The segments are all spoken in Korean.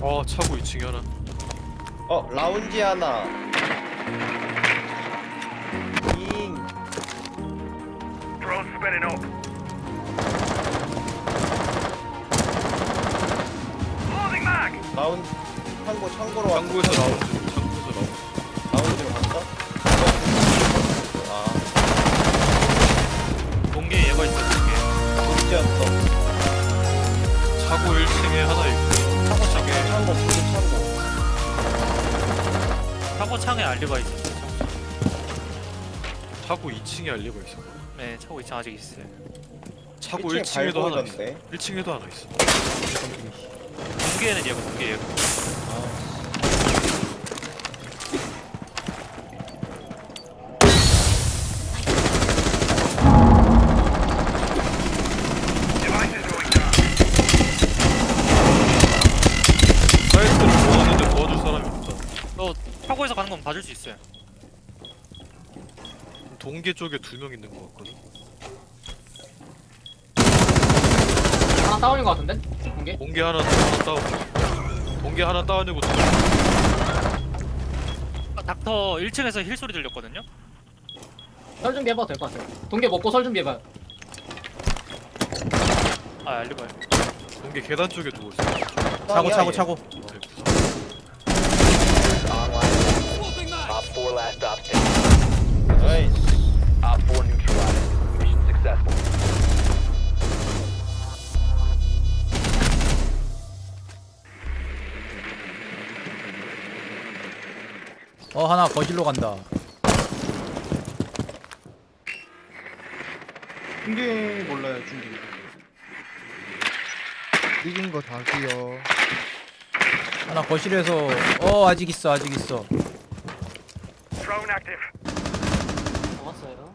어 차고 2층에 하나 어 라운지 하나 잉 Drone spinning up. Loading mag. 라운 창고 창고로 왔어 창고에서 나오 알리가 있어 차고 창. 차고 2층에 알리가 있어 네 차고 2층 아직 있어요. 차고 1층에 1층에도 하나 있어 발보이던데? 1층에도 하나 있어 동계에는 얘가 동계 얘가 Devices 차고에서 가는 건 봐줄 수 있어요 동계 쪽에 두 명 있는 것 같거든 하나 다운인 것 같은데? 공개? 동계 하나 하나 다운 동계 하나 명. 아, 닥터 1층에서 힐 소리 들렸거든요 설 준비해봐도 될 것 같아요. 동계 먹고 설 준비해봐요. 아 알리바요 동계 계단 쪽에 누워 있어 차고 차고 차고 네, 4 last stop standing. 나이스 Op 4 neutralized. Mission successful. 어 하나 거실로 간다 중계 몰라요 중계 이긴 거 다기요 하나 거실에서 어 아직 있어 아직 있어 Drone active. 나왔어요.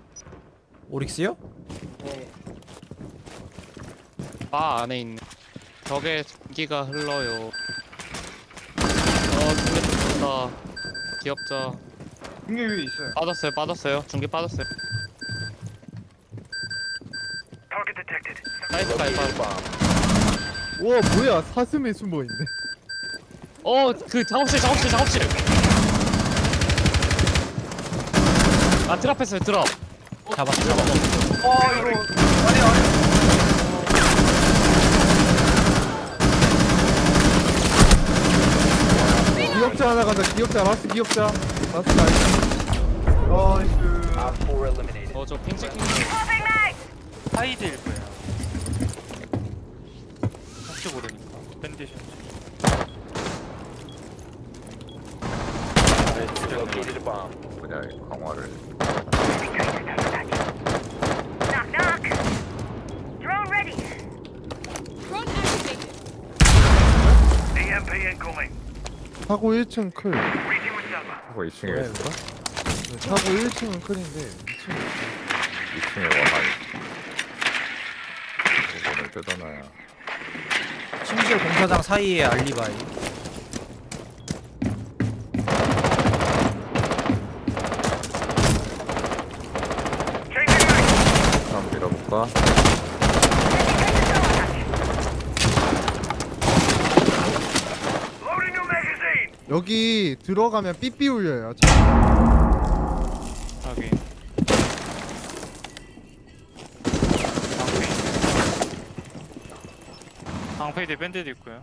오릭스요? 네. 바 안에 있네. 벽에 전기가 흘러요. 어, 중계 좋다. 귀엽죠. 중계 위에 있어요 빠졌어요, 빠졌어요. 중계 빠졌어요. Target detected. 사이트 가입 Located a 빠 bomb. 우와 뭐야 사슴에 숨어 있네 어, 그 작업실, 작업실, 작업실. 아, 드랍했어요, 드랍. 잡았어 잡았어. 와 이거 아니 아니 기억자 하나 가자. 기억자 라스 기억자. 라스 나이스 나이스. Op 4 eliminated. 어, 저 핑치킹. 하이드일 거예요 혹시 모르니까. 밴디션. Located a bomb. Knock knock. Drone ready. Drone activated. EMP incoming. 사고 1층 클 Reaching with Selma. 하고 2층에 네, 있어? 사고 1층은 클인데 2층 2층에 와하이 오늘 뜯어놔야 침실 공사장 사이에 알리바이 Changing mag. 한번 밀어볼까? 여기 들어가면 삐삐 울려요. 하긴 방페이 방페이드 밴드도 있고요.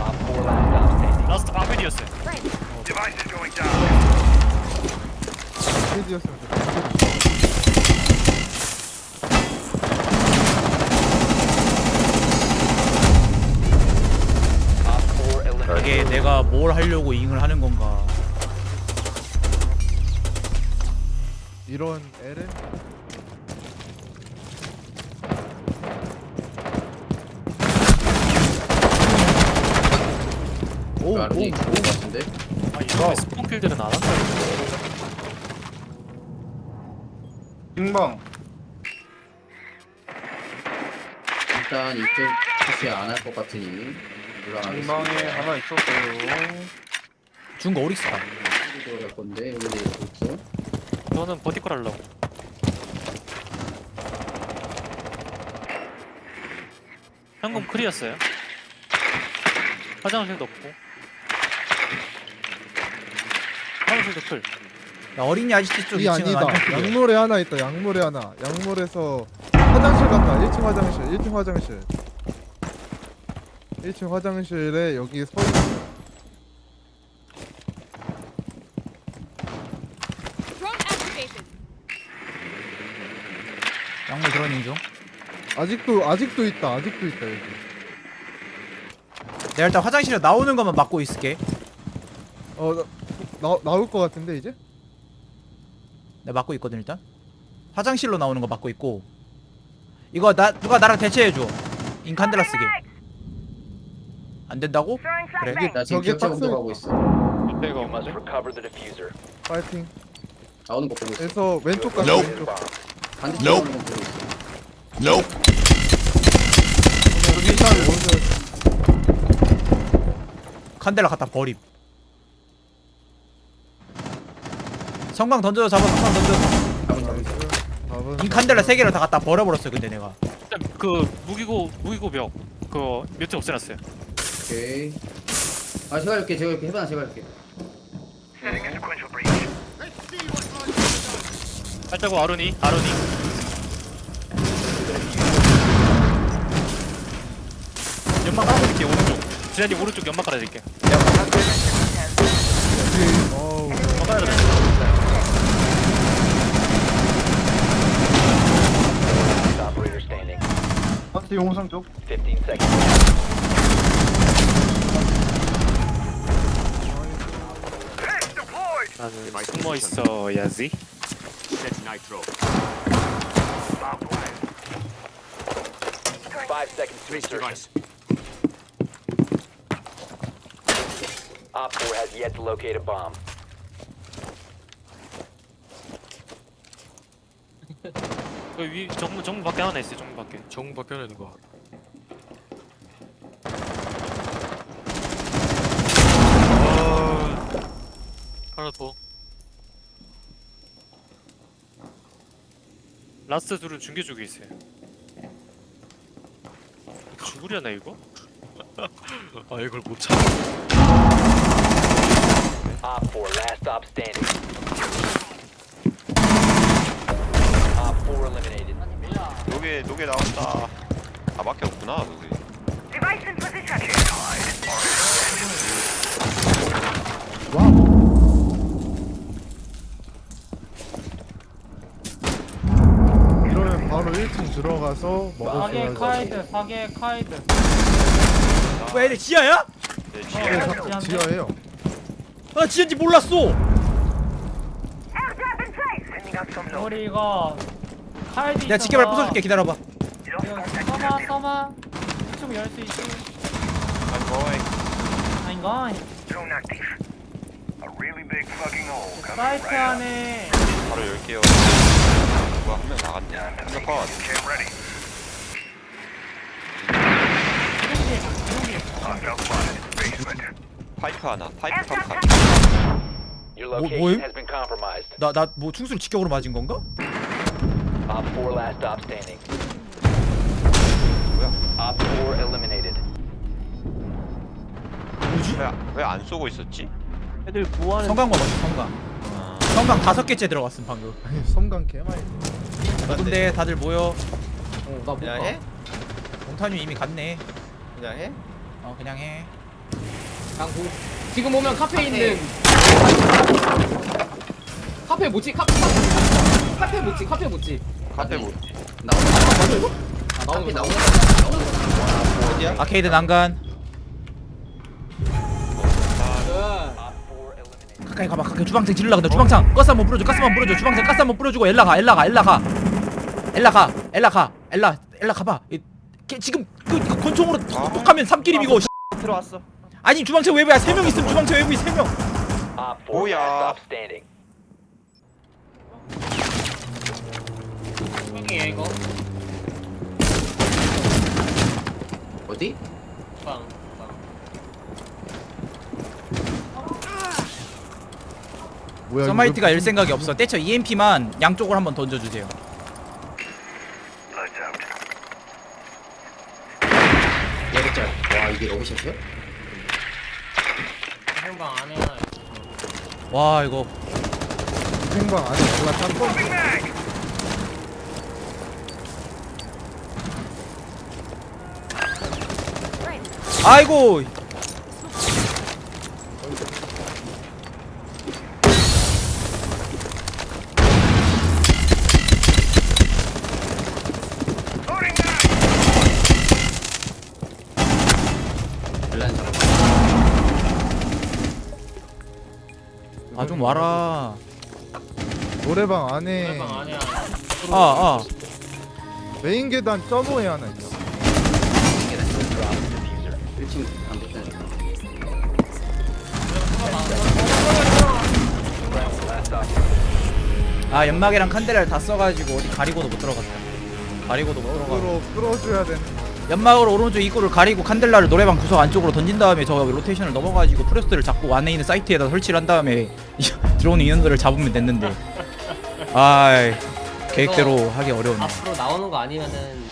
Op 4 last stop standing. 라스트 방페이드였어요. Devices going down. 좋겠다 Op 4 eliminated. 이게 내가 뭘 하려고 잉을 하는 건가? 이런 L은? 오, 오, 오. 아 이런 스폰킬들은 안 한다. 빙방. 일단 이쪽 다시 안할 것 같으니 빙방에 하나 있었어요 준거 오릭스다 들어갈 건데 여기 없어. 저는 버티컬 하려고 현금 클이었어요 화장실도 없고. 화장실도 클. 야, 어린이 아지트 쪽 이 2층은 아니다. 완전 클리어. 양물에 하나 있다. 양물에 하나. 양물에서 화장실 간다. 1층 화장실. 1층 화장실. 1층 화장실에 여기 서 있어. Drone activated. 양물 드러닝 중. 아직도 아직도 있다. 아직도 있다 여기. 내가 일단 화장실에 나오는 것만 막고 있을게. 어 나, 나 나올 것 같은데 이제? 내가 막고 있거든 일단. 화장실로 나오는 거 막고 있고. 이거 나 누가 나랑 대체해 줘. 인칸델라 쓰게. 안 된다고? 그래. 나 지금 저기 기억자 박스 운동하고 있어. 옆에가 You must 없는데? recover the diffuser. 파이팅. 나오는 거 보고 있어. 에서 왼쪽 가자. 왼쪽. bomb. 나오는 거 보고 있어. 여기 일단 먼저 칸델라 갖다 버림. 성광 던져 잡아 성광 던져. 답은 인칸델라 세 개를 다 갖다 버려버렸어 근데 내가. 일단 그 무기고 무기고 벽 그거 몇개 없애놨어요. 오케이. 아 제가 이렇게 제가 이렇게 해봐 제가 이렇게. Setting a sequential breach. 발자국 아루니 아루니. 연막 깔아드릴게 오른쪽. 지난님 오른쪽 연막 깔아드릴게. 연막 깔아드릴게. Last operator standing. 파트 용상 쪽. 15 seconds. 나는 숨어 있어야지. Bomb planted. Five seconds to insertion. Op 4 has yet to locate a bomb. 그 위 정문 정문 밖에 하나 있어요. 정문 밖에. 정 바뀌어내는 거. 하나 더. 라스트 둘은 중계 쪽에 있어요. 죽으려나 이거? 아 이걸 못 참. Op 4, last stop standing. Op 4 eliminated. 녹에 녹에 나온다. 아 밖에 없구나 녹이. Device in position. 이러면 바로 1층 들어가서 먹을 수 있어. 사계 카이드. 왜 얘네 지하야? 네, 네, 지혜. 사- 지하예요. 나 지하인지 몰랐어. Airdrop in place. Sending out some note. 우리 이거 카이드 내가 지켜발 부숴줄게 기다려봐. 써마 써마. 좀열수 있지. I'm going. 아닌가? Drone active. A really big fucking hole coming 사이트 right up. 안에 바로 열게요. 누가 한명 나갔네. Spotted. Basement. 파이프 하나. 파이프 탑 하나. Your 뭐- 뭐임? has been compromised. 나 나 뭐 충수를 직격으로 맞은 건가? Op 4 last stop standing. 뭐야? Op 4 eliminated. 뭐지? 왜왜안 쏘고 있었지? 애들 뭐하는 성광 먹었어 성광. 성광 다섯 개째 들어갔음 방금. 아니 섬광 개많이. 근데 다들 모여. 나 그냥 해? 동탄이 이미 갔네. 그냥 해? 어 그냥 해. 강구. 지금 오면 카페 있는 카페 뭐지? 카페 카페 카페 뭐지? 카페 뭐지? 카페 못. 거. 아, 나오는 거 나오는 거. 나오는 거. 어디야? 아케이드 난간. 가까이 가봐. 가까이 주방창 질러 근데 주방창 가스 한번 뿌려줘. 가스 한번 뿌려줘. 주방창 가스 한번 뿌려주고 엘라 가. 엘라 가. 엘라 가. 엘라 가. 엘라 가. 엘라. 엘라 가봐. 이, 걔 지금 그 이거 권총으로 톡톡 하면 삼끼리 이거 들어왔어. 아니 주방창 외부야. 세 명 있으면 주방창 외부에 세명. Op 4 뭐야? last stop standing. 형이야 이거. 어디? 빵. 뭐야? 서마이트가 일 생각이 없어 떼쳐 EMP만 양쪽으로 한번 던져주세요. 와 이게 러브샷이야? 생방 안에 와 이거 생방 안에 몰라 짬뽕 아이고 아좀 와라. 노래방 안에 생방 안에 아아. 메인 계단 점오에 하나 있어. 1층 안 됐다. 아 연막이랑 칸데라를 다 써가지고 어디 가리고도 못 들어갔다. 가리고도 못 들어가 으로 끌어줘야 되는 연막으로 오른쪽 입구를 가리고 칸델라를 노래방 구석 안쪽으로 던진 다음에 저 로테이션을 넘어가지고 프레스를 잡고 안에 있는 사이트에다 설치를 한 다음에 들어오는 인원들을 잡으면 됐는데. 아이 계획대로 하기 어려웠네. 앞으로 나오는 거 아니면은